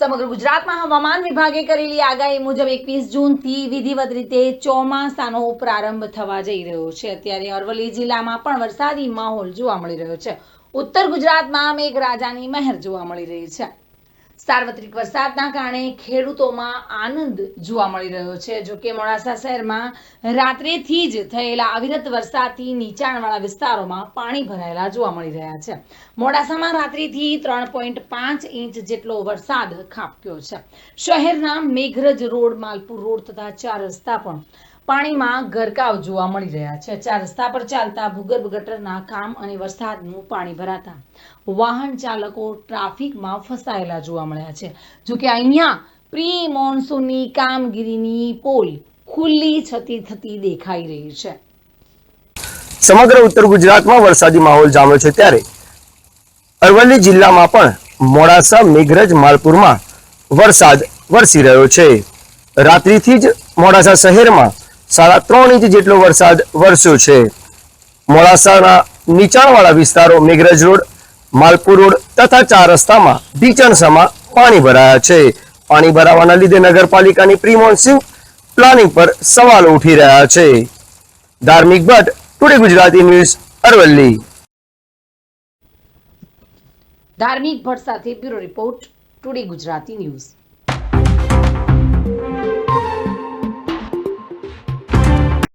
સમગ્ર ગુજરાતમાં હવામાન વિભાગે કરેલી આગાહી મુજબ એકવીસ જૂનથી વિધિવત રીતે ચોમાસાનો પ્રારંભ થવા જઈ રહ્યો છે. અત્યારે અરવલ્લી જિલ્લામાં પણ વરસાદી માહોલ જોવા મળી રહ્યો છે. ઉત્તર ગુજરાતમાં મેઘરાજાની મહેર જોવા મળી રહી છે. સાર્વત્રિક વરસાદના કારણે ખેડૂતોમાં આનંદ જોવા મળી રહ્યો છે. જો કે મોડાસા શહેરમાં રાત્રેથી જ થયેલા અવિરત વરસાદથી નીચાણવાળા વિસ્તારોમાં પાણી ભરાયેલા જોવા મળી રહ્યા છે. મોડાસામાં રાત્રિથી ત્રણ પોઈન્ટ પાંચ ઇંચ જેટલો વરસાદ ખાબક્યો છે. શહેરના મેઘરજ રોડ, માલપુર રોડ તથા ચાર રસ્તા પણ પાણીમાં ગરકાવ જોવા મળી રહ્યા છે. ચાર રસ્તા પર ચાલતા ભૂગર્ભ ગટરના કામ અને વરસાદનું પાણી ભરાતા વાહન ચાલકો ટ્રાફિકમાં ફસાયેલા જોવા મળ્યા છે. જો કે અહીંયા પ્રી મોન્સૂનની કામગીરીની પોલ ખુલ્લી છતી થતી દેખાઈ રહી છે. સમગ્ર ઉત્તર ગુજરાતમાં વરસાદી માહોલ જામ્યો છે ત્યારે અરવલ્લી જિલ્લામાં પણ મોડાસા, મેઘરજ, માલપુરમાં વરસાદ વરસી રહ્યો છે. રાત્રિથી જ મોડાસા શહેરમાં સાડા ત્રણ ઇંચ જેટલો વરસાદ વરસ્યો છે. મોડાસાના નીચાણવાળા વિસ્તારો મેઘરજ રોડ, માલપુર રોડ તથા ચાર રસ્તામાં ઢીચણસામાં પાણી ભરાયા છે. પાણી ભરાવાના લીધે નગરપાલિકાની પ્રી પ્લાનિંગ પર સવાલો ઉઠી રહ્યા છે. Dharmik Bhatt, today Gujarati news, Aravalli. ધાર્મિક ભટ્ટ સાથે bureau report, today Gujarati news.